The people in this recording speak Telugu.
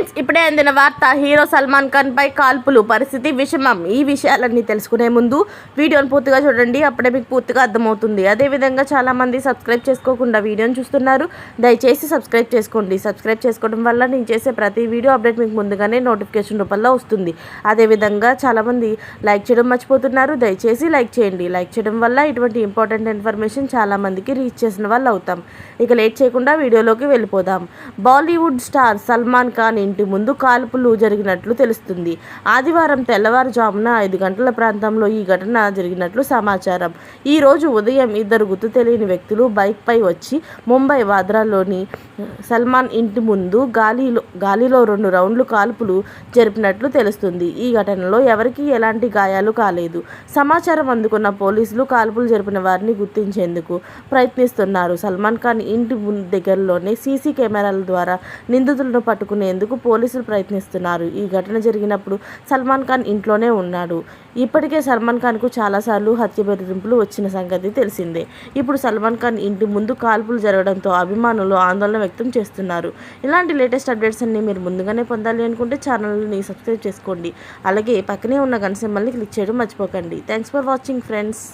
ఫ్రెండ్స్ ఇప్పుడే అందిన వార్త హీరో సల్మాన్ ఖాన్ పై కాల్పులు పరిస్థితి విషమం ఈ విషయాలన్నీ తెలుసుకునే ముందు వీడియోను పూర్తిగా చూడండి అప్పుడే మీకు పూర్తిగా అర్థమవుతుంది. అదేవిధంగా చాలామంది సబ్స్క్రైబ్ చేసుకోకుండా వీడియోని చూస్తున్నారు. దయచేసి సబ్స్క్రైబ్ చేసుకోండి. సబ్స్క్రైబ్ చేసుకోవడం వల్ల నేను చేసే ప్రతి వీడియో అప్డేట్ మీకు ముందుగానే నోటిఫికేషన్ రూపంలో వస్తుంది. అదేవిధంగా చాలామంది లైక్ చేయడం మర్చిపోతున్నారు. దయచేసి లైక్ చేయండి. లైక్ చేయడం వల్ల ఇటువంటి ఇంపార్టెంట్ ఇన్ఫర్మేషన్ చాలామందికి రీచ్ చేసిన వాళ్ళు అవుతాం ఇక లేట్ చేయకుండా వీడియోలోకి వెళ్ళిపోదాం. బాలీవుడ్ స్టార్ సల్మాన్ ఖాన్ ఇంటి ముందు కాల్పులు జరిగినట్లు తెలుస్తుంది. ఆదివారం తెల్లవారుజామున ఐదు గంటల ప్రాంతంలో ఈ ఘటన జరిగినట్లు సమాచారం. ఈ రోజు ఉదయం ఇద్దరు గుర్తు తెలియని వ్యక్తులు బైక్పై వచ్చి ముంబై వాద్రాలోని సల్మాన్ ఇంటి ముందు గాలిలో గాలిలో రెండు రౌండ్లు కాల్పులు జరిపినట్లు తెలుస్తుంది. ఈ ఘటనలో ఎవరికీ ఎలాంటి గాయాలు కాలేదు. సమాచారం అందుకున్న పోలీసులు కాల్పులు జరిపిన వారిని గుర్తించేందుకు ప్రయత్నిస్తున్నారు. సల్మాన్ ఖాన్ ఇంటి ముందు దగ్గరలోనే సీసీ కెమెరాల ద్వారా నిందితులను పట్టుకునేందుకు పోలీసులు ప్రయత్నిస్తున్నారు. ఈ ఘటన జరిగినప్పుడు సల్మాన్ ఖాన్ ఇంట్లోనే ఉన్నాడు. ఇప్పటికే సల్మాన్ ఖాన్కు చాలాసార్లు హత్య బెదిరింపులు వచ్చిన సంగతి తెలిసిందే. ఇప్పుడు సల్మాన్ ఖాన్ ఇంటి ముందు కాల్పులు జరగడంతో అభిమానులు ఆందోళన వ్యక్తం చేస్తున్నారు. ఇలాంటి లేటెస్ట్ అప్డేట్స్ అన్ని మీరు ముందుగానే పొందాలి అనుకుంటే ఛానల్ని సబ్స్క్రైబ్ చేసుకోండి. అలాగే పక్కనే ఉన్న గన్ సింబల్ని క్లిక్ చేయడం మర్చిపోకండి. Thanks for watching friends.